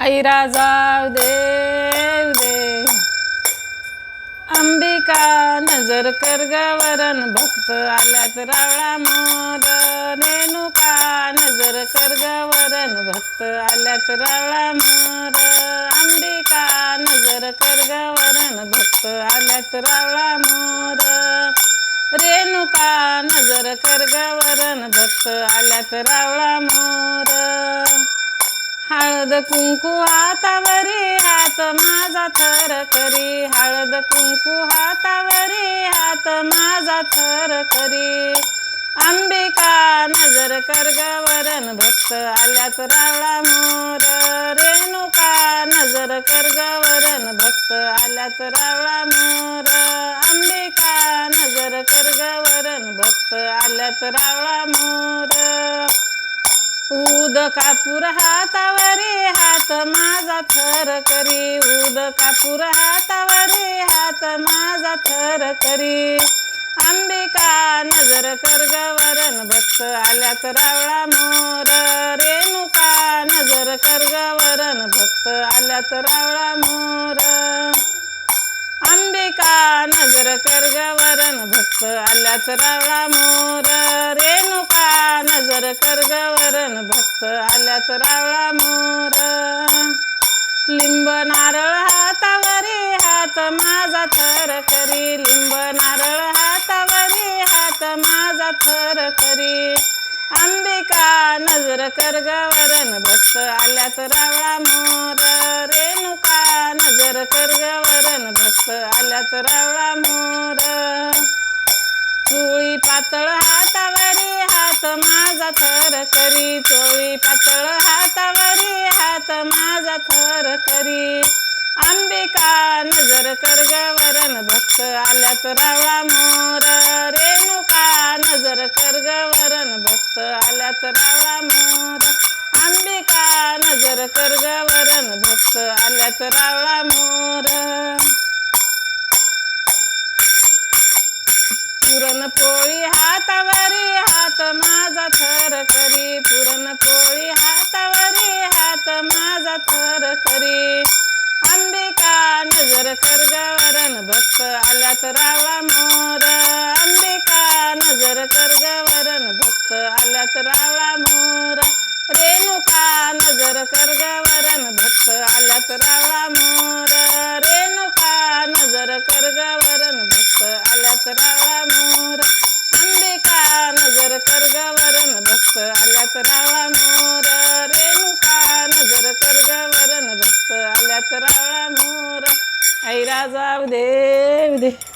ऐरा जाऊ देव दे. अंबिका नजर कर गवरण भक्त आल्यात रावळा मोर. रेणुका नजर कर गवरण भक्त आल्यात रावळा मोर. अंबिका नजर कर गवरण भक्त आल्यात रावळा मोर. रेणुका नजर कर गवरण भक्त आल्यात रावळा मोर. हळद कुंकू हातावरी हात माझा थर करी. हळद कुंकू हातावरी हात माझा थर करी. अंबिका नजर कर गवरण भक्त आल्यात रावळा मोर. रेणुका नजर कर गवरण भक्त आल्यात रावळा मोर. अंबिका नजर कर गवरण भक्त आल्यात रावळा मोर. उद कापूर हातावरे हात माझा थर करी. उद कापूर हातावरे हात माझा थर करी. अंबिका नजर कर वरण भक्त आल्यात रावळा मोर. रेणुका नजर कर वरण भक्त आल्यात रावळा मोर. अंबिका नजर कर गवरण भक्त आल्यात रावळा मोर. रेणुका नजर कर गवरण भक्त आल्याच रावळा मोर. लिंब नारळ हातावरी हात माझा थर करी. लिंब नारळ हातावरी हात माझा थर करी. अंबिका नजर कर गवरण भक्त आल्यात रावळा मोर. रेणुका नजर कर गवरण भक्त आल्यात रावळा मोर. थर करी चोळी पातळ हातावरी हात माझा थर करी. अंबिका नजर कर गवरण भक्त आल्यात रावळा मोर. रेणुका नजर कर गवरण भक्त आल्यात रावळा मोर. अंबिका नजर कर गवरण भक्त आल्यात रावळा मोर. करी अंबिका नजर कर गवरण भक्त आल्यात रावळा मोर. अंबिका नजर कर गवरण भक्त आल्यात रावळा मोर. रेणुका नजर कर गवरण भक्त आल्यात रावळा मोर. रेणुका नजर कर गवरण भक्त आल्यात रावळा मोर. अंबिका नजर कर गवरण भक्त आल्यात रावळा मोर. गवरण भक्त